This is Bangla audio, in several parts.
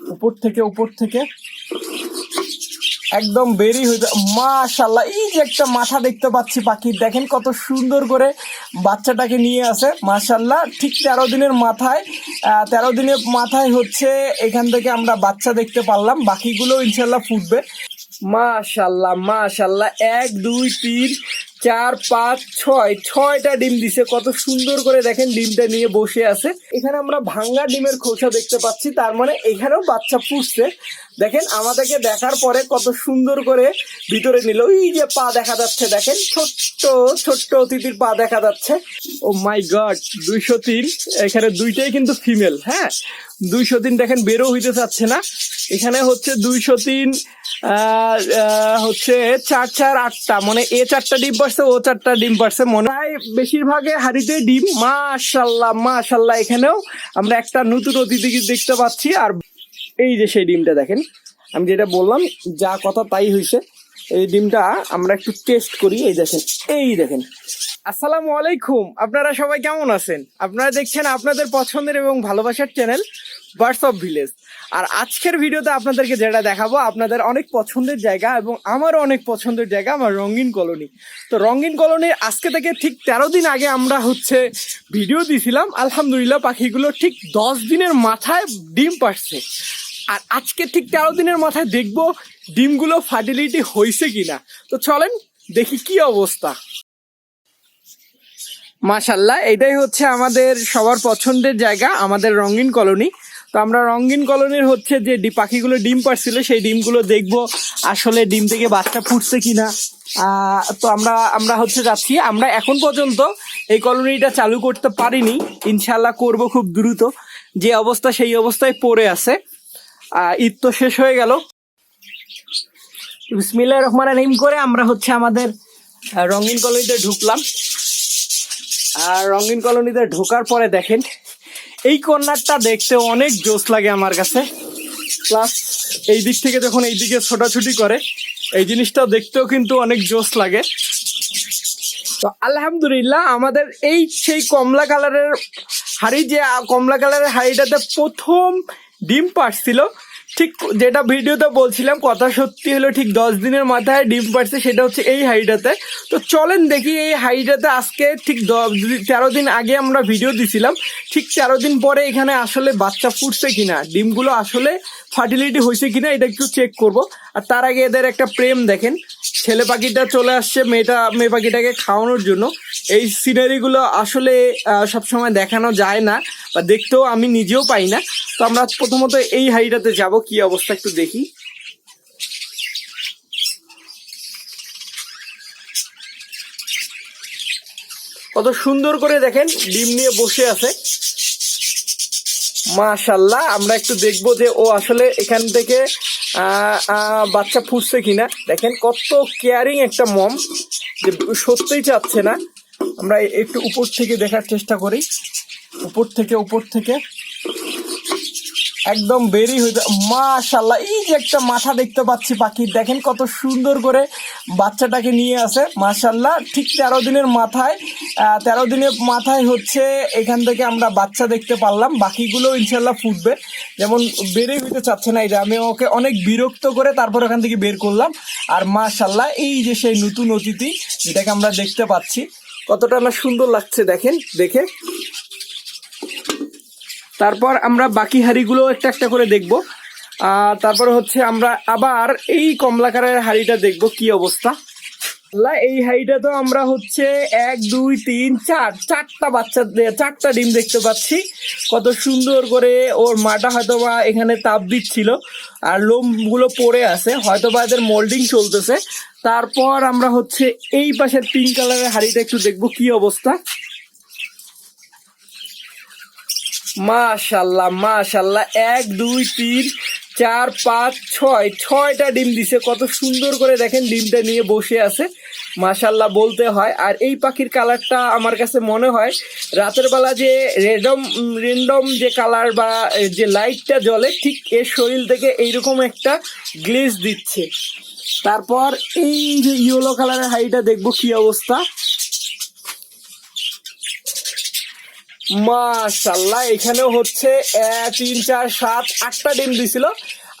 উপর থেকে উপর থেকে। একদম বেরি হয়ে মাশাল্লাহ এই যে একটা মাথা দেখতে পাচ্ছি পাখির দেখেন কত সুন্দর করে বাচ্চাটাকে নিয়ে আসে মাশাল্লাহ ঠিক তেরো দিনের মাথায় তেরো দিনের মাথায় হচ্ছে এখান থেকে আমরা বাচ্চা দেখতে পারলাম, বাকিগুলো ইনশাল্লাহ ফুটবে। মাশাল্লাহ মাশাল্লাহ এক, দুই, তিন চার, পাঁচ, ছয়, ছয়টা ডিম দিছে। কত সুন্দর করে দেখেন ডিমটা নিয়ে বসে আছে। এখানে আমরা ভাঙ্গা ডিমের খোসা দেখতে পাচ্ছি। তার মানে এখানেও বাচ্চা ফুটছে দেখেন, আমাদেরকে দেখার পরে কত সুন্দর করে ভিতরে নিল। এই যে পা দেখা যাচ্ছে, দেখেন, ছোট্ট ছোট্ট অতিথির পা দেখা যাচ্ছে। ও মাই গড, দুইশো তিন, এখানে দুইটাই কিন্তু ফিমেল হ্যাঁ? দুইশো তিন দেখেন, বেরো হইতে চাচ্ছে না। এখানে হচ্ছে দুইশো তিন হচ্ছে চার চার, আটটা মানে এ চারটা ডিম পারছে, ও চারটা ডিম পারছে, মনে হয় বেশিরভাগে হাড়িতে ডিম। মাশাল্লাহ মাশাল্লাহ, এখানেও আমরা একটা নতুন অতিথি দেখতে পাচ্ছি, আর এই যে সেই ডিমটা দেখেন, আমি যেটা বললাম, যা কথা তাই হয়েছে এই ডিমটা আমরা একটু টেস্ট করি, এই দেখেন এই দেখেন। আসসালামু আলাইকুম, আপনারা সবাই কেমন আছেন? আপনারা দেখছেন আপনাদের পছন্দের এবং ভালোবাসার চ্যানেল বার্ডস অফ ভিলেজ আর আজকের ভিডিওতে আপনাদেরকে যেটা দেখাবো, আপনাদের অনেক পছন্দের জায়গা এবং আমারও অনেক পছন্দের জায়গা, আমার রঙিন কলোনি। তো রঙিন কলোনির আজকে থেকে ঠিক তেরো দিন আগে আমরা হচ্ছে ভিডিও দিয়েছিলাম আলহামদুলিল্লাহ, পাখিগুলো ঠিক দশ দিনের মাথায় ডিম পারছে আর আজকে ঠিক তেরো দিনের মাথায় দেখব ডিমগুলো ফার্টিলিটি হয়েছে কিনা। তো চলেন দেখি কি অবস্থা। মাশাল্লাহ এটাই হচ্ছে আমাদের সবার পছন্দের জায়গা, আমাদের রঙিন কলোনি। তো আমরা রঙিন কলোনির হচ্ছে যে পাখিগুলো ডিম পারছিল সেই ডিমগুলো দেখব আসলে ডিম থেকে বাচ্চা ফুটছে কিনা। তো আমরা আমরা হচ্ছে যাচ্ছি। আমরা এখন পর্যন্ত এই কলোনিটা চালু করতে পারিনি। ইনশাল্লাহ করব খুব দ্রুত। যে অবস্থা সেই অবস্থায় পড়ে আছে। ঈদ তো শেষ হয়ে গেল। বিসমিল্লাহ রহমান রহিম করে আমরা হচ্ছে আমাদের রঙিন কলোনিতে ঢুকলাম। আর রঙিন কলোনিতে ঢোকার পরে দেখেন, এই কর্নারটা দেখতে অনেক জোস লাগে আমার কাছে। প্লাস এই দিক থেকে যখন এই দিকে ছোটাছুটি করে, এই জিনিসটা দেখতেও কিন্তু অনেক জোস লাগে। তো আলহামদুলিল্লাহ, আমাদের এই সেই কমলা কালারের হাড়ি যে কমলা কালারের হাড়িটাতে প্রথম ডিম পাড়ছিল। ঠিক যেটা ভিডিওতে বলছিলাম, কথা সত্যি হলো ঠিক দশ দিনের মাথায় ডিম পাড়ছে, সেটা হচ্ছে এই হাইটাতে। তো চলেন দেখি এই হাইটাতে আজকে ঠিক দ- তেরো দিন আগে আমরা ভিডিও দিছিলাম, ঠিক তেরো দিন পরে এখানে আসলে বাচ্চা ফুটছে কিনা, ডিমগুলো আসলে ফার্টিলিটি হয়েছে কিনা, এটা একটু চেক করব। আর তার আগে এদের একটা প্রেম দেখেন ছেলে পাখিটা চলে আসছে মেয়েটা, মেয়ে পাখিটাকে খাওয়ানোর জন্য। এই সিনারিগুলো আসলে সবসময় দেখানো যায় না বা দেখতেও আমি নিজেও পাই না। তো আমরা প্রথমত এই হাইটাতে যাব, কি অবস্থা একটু দেখি। কত সুন্দর করে দেখেন, ডিম নিয়ে বসে আছে। মাশাল্লাহ আমরা একটু দেখব যে ও আসলে এখান থেকে বাচ্চা ফুটছে কিনা? দেখেন কত কেয়ারিং একটা মম যে সত্যিই চাচ্ছে না। আমরা একটু উপর থেকে দেখার চেষ্টা করি। উপর থেকে উপর থেকে। একদম বেরি হয়ে মাশাল্লাহ, এই যে একটা মাথা দেখতে পাচ্ছি পাখির দেখেন কত সুন্দর করে বাচ্চাটাকে নিয়ে আসে, মাশাল্লাহ, ঠিক তেরো দিনের মাথায় তেরো দিনের মাথায় হচ্ছে এখান থেকে আমরা বাচ্চা দেখতে পারলাম, বাকিগুলো ইনশাল্লাহ ফুটবে, যেমন বেরই হইতে চাচ্ছে না এটা আমি ওকে অনেক বিরক্ত করে তারপর ওখান থেকে বের করলাম, আর মাশাল্লাহ, এই যে সেই নতুন অতিথি, যেটাকে আমরা দেখতে পাচ্ছি, কতটা না সুন্দর লাগছে, দেখেন, দেখে। তারপর আমরা বাকি হাড়িগুলো একটা একটা করে দেখব। আর তারপর হচ্ছে আমরা আবার এই কমলাকারের হাড়িটা দেখব কি অবস্থা। এই হাড়িটা তো আমরা হচ্ছে এক, দুই, তিন, চার, চারটা বাচ্চা চারটা ডিম দেখতে পাচ্ছি। কত সুন্দর করে ওর মাটা হয়তো বা এখানে তাপ দিচ্ছিল আর লোমগুলো পড়ে আছে হয়তো বা এদের মোল্ডিং চলতেছে। তারপর আমরা হচ্ছে এই পাশের পিঙ্ক কালারের হাড়িটা একটু দেখব কি অবস্থা। মাশাল্লাহ মাশাল্লাহ। এক, দুই, তিন, চার, পাঁচ, ছয়। ছয়টা ডিম দিছে। কত সুন্দর করে দেখেন ডিমটা নিয়ে বসে আছে। মাশাল্লাহ বলতে হয়। আর এই পাখির কালারটা আমার কাছে মনে হয় রাতের বেলা যে রেডম রেন্ডম যে কালার বা যে লাইটটা জ্বলে, ঠিক এর শরীর থেকে এইরকম একটা গ্লেজ দিচ্ছে। তারপর এই যে ইয়েলো কালারের হাইটা দেখব কি অবস্থা? মাশাল্লাহ এখানে হচ্ছে তিন, চার, সাত, আটটা ডিম দিছিল।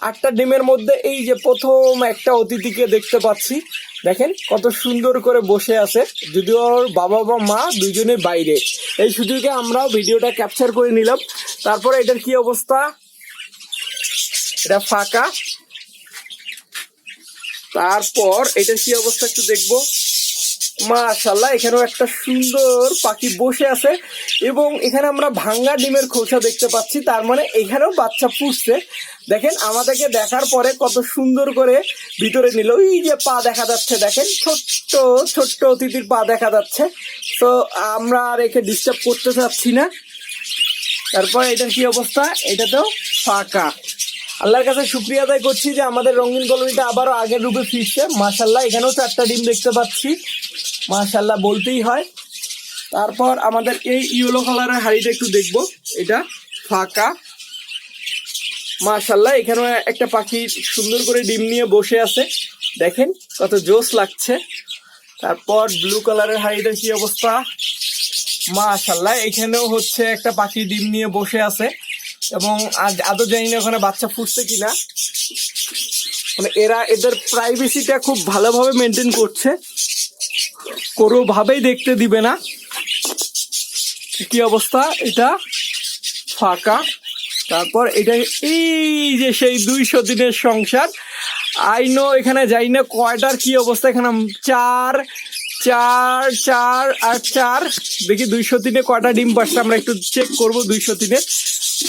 আটটা ডিমের মধ্যে এই যে প্রথম একটা অতিথিকে দেখতে পাচ্ছি। দেখেন, কত সুন্দর করে বসে আছে। যদিও ওর বাবা বা মা দুজনে বাইরে। এই সুযোগে আমরাও ভিডিওটা ক্যাপচার করে নিলাম। তারপরে এটার কি অবস্থা? এটা ফাঁকা। তারপর এটার কি অবস্থা একটু দেখব। মাশাল্লাহ এখানেও একটা সুন্দর পাখি বসে আছে। এবং এখানে আমরা ভাঙ্গা ডিমের খোসা দেখতে পাচ্ছি, তার মানে এখানেও বাচ্চা পুষছে। দেখেন, আমাদেরকে দেখার পরে কত সুন্দর করে ভিতরে নিল। এই যে পা দেখা যাচ্ছে, দেখেন, ছোট্ট ছোট্ট অতিথির পা দেখা যাচ্ছে। তো আমরা আর একে ডিস্টার্ব করতে চাচ্ছি না। তারপর এটার কি অবস্থা? এটা তো ফাঁকা। আল্লাহর কাছে শুক্রিয়া আদায় করছি যে আমাদের রঙিন কলোনিটা আবারও আগের রূপে ফিরছে। মাশাল্লাহ এখানেও চারটা ডিম দেখতে পাচ্ছি। মাশাল্লাহ বলতেই হয়। তারপর আমাদের এই ইয়েলো কালারের হাড়িটা একটু দেখব। এটা ফাঁকা। মাশাল্লাহ এখানেও একটা পাখি সুন্দর করে ডিম নিয়ে বসে আছে। দেখেন কত জোশ লাগছে। তারপর ব্লু কালারের হাড়িটার কি অবস্থা? মাশাল্লাহ এখানেও হচ্ছে একটা পাখি ডিম নিয়ে বসে আছে। এবং আজ আদৌ জানি না ওখানে বাচ্চা ফুটছে কিনা। মানে এরা এদের প্রাইভেসিটা খুব ভালোভাবে মেনটেন করছে। কোনোভাবেই দেখতে দিবে না। কি অবস্থা? এটা ফাঁকা। তারপর এটা এই যে সেই দুইশো দিনের সংসার। আইনো এখানে যাই না কয়টার কি অবস্থা। এখানে চার চার চার আর চার। দেখি দুইশো তিনে কয়টা ডিম পাচ্ছে আমরা একটু চেক করব দুইশো তিনে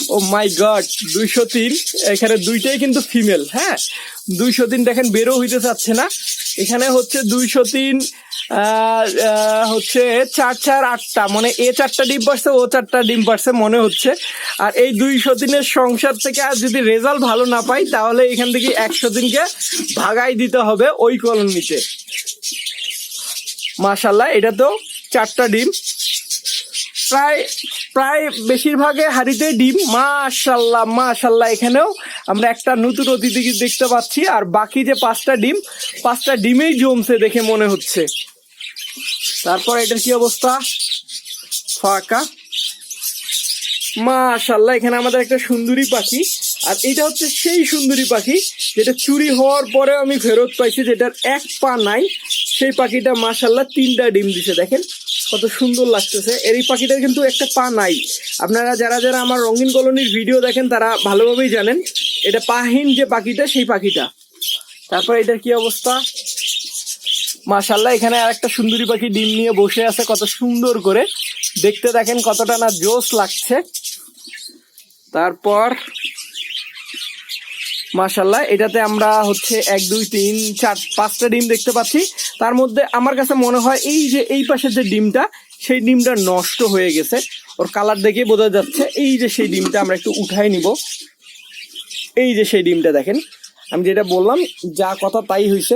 ও মাই গড দুইশো তিন। এখানে দুইটাই কিন্তু ফিমেল হ্যাঁ? দুইশো তিন দেখেন বেরো হইতে চাচ্ছে না। এখানে হচ্ছে দুইশো তিন হচ্ছে চার চার আটটা মানে এ চারটা ডিম পারছে, ও চারটা ডিম পারছে মনে হচ্ছে। আর এই দুইশো দিনের সংসার থেকে আর যদি রেজাল্ট ভালো না পাই, তাহলে এখান থেকে একশো দিনকে ভাগাই দিতে হবে ওই কলোনিতে। মাশাল্লাহ এটা তো চারটা ডিম। প্রায় প্রায় বেশিরভাগে হাড়িতে ডিম। মাশাল্লাহ মাশাল্লাহ এখানেও আমরা একটা নতুন অতিথিকে দেখতে পাচ্ছি। আর বাকি যে পাঁচটা ডিম, পাঁচটা ডিমেই জমছে দেখে মনে হচ্ছে। তারপর এটার কি অবস্থা? ফাঁকা। মাশাল্লাহ এখানে আমাদের একটা সুন্দরী পাখি। আর এটা হচ্ছে সেই সুন্দরী পাখি যেটা চুরি হওয়ার পরে আমি ফেরত পাইছি, যেটার এক পা নাই। সেই পাখিটা মাশাল্লাহ তিনটা ডিম দিছে, দেখেন কত সুন্দর লাগতেছে। এর এই পাখিটার কিন্তু একটা পা নাই। আপনারা যারা যারা আমার রঙিন কলোনির ভিডিও দেখেন, তারা ভালোভাবেই জানেন, এটা পাহীন যে পাখিটা, সেই পাখিটা। তারপর এটার কি অবস্থা? মাশাল্লাহ এখানে আর একটা সুন্দরী পাখি ডিম নিয়ে বসে আছে, কত সুন্দর করে। দেখতে দেখেন কতটা না জোশ লাগছে। তারপর মাশাল্লাহ এটাতে আমরা হচ্ছে এক, দুই, তিন, চার, পাঁচটা ডিম দেখতে পাচ্ছি। তার মধ্যে আমার কাছে মনে হয় এই যে, এই পাশের যে ডিমটা, সেই ডিমটা নষ্ট হয়ে গেছে। ওর কালার দেখে বোঝা যাচ্ছে, এই যে সেই ডিমটা আমরা একটু উঠাই নিব। এই যে সেই ডিমটা দেখেন, আমি যেটা বললাম, যা কথা তাই হয়েছে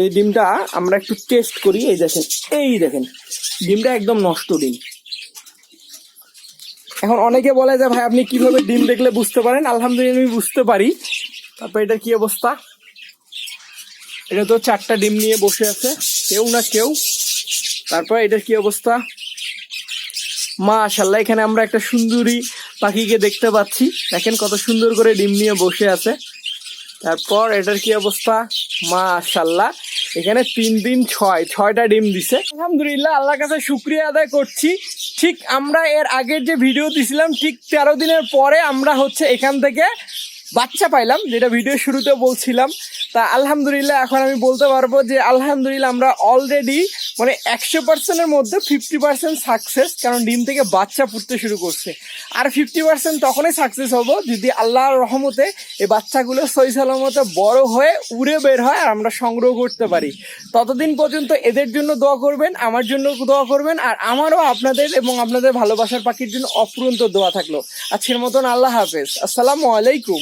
এই ডিমটা আমরা একটু টেস্ট করি, এই দেখেন এই দেখেন, ডিমটা একদম নষ্ট ডিম। এখন অনেকে বলে যে, ভাই, আপনি কীভাবে ডিম দেখলে বুঝতে পারেন? আলহামদুলিল্লাহ, আমি বুঝতে পারি। তারপর এটা কি অবস্থা? এটা তো চারটা ডিম নিয়ে বসে আছে, কেউ না কেউ। তারপর এটার কি অবস্থা? মাশাল্লাহ এখানে আমরা একটা সুন্দরী পাখিকে দেখতে পাচ্ছি। দেখেন কত সুন্দর করে ডিম নিয়ে বসে আছে। তারপর এটার কি অবস্থা? মাশাল্লাহ এখানে তিন দিন ছয়, ছয়টা ডিম দিছে। আলহামদুলিল্লাহ, আল্লাহর কাছে শুক্রিয়া আদায় করছি। ঠিক আমরা এর আগের যে ভিডিও দিছিলাম, ঠিক তেরো দিনের পরে আমরা হচ্ছে এখান থেকে বাচ্চা পাইলাম, যেটা ভিডিও শুরুতে বলছিলাম। তা আলহামদুলিল্লাহ, এখন আমি বলতে পারব যে আলহামদুলিল্লাহ আমরা অলরেডি মানে একশো পার্সেন্টের মধ্যে ফিফটি পার্সেন্ট সাকসেস কারণ ডিম থেকে বাচ্চা ফুটতে শুরু করছে। আর ফিফটি পার্সেন্ট তখনই সাকসেস হব যদি আল্লাহর রহমতে এই বাচ্চাগুলো সই সালামতে বড় হয়ে উড়ে বের হয় আর আমরা সংগ্রহ করতে পারি। ততদিন পর্যন্ত এদের জন্য দোয়া করবেন, আমার জন্য দোয়া করবেন, আর আমারও আপনাদের এবং আপনাদের ভালোবাসার পাখির জন্য অফুরন্ত দোয়া থাকল। আজকের মতন আল্লাহ হাফেজ। আসসালামু আলাইকুম।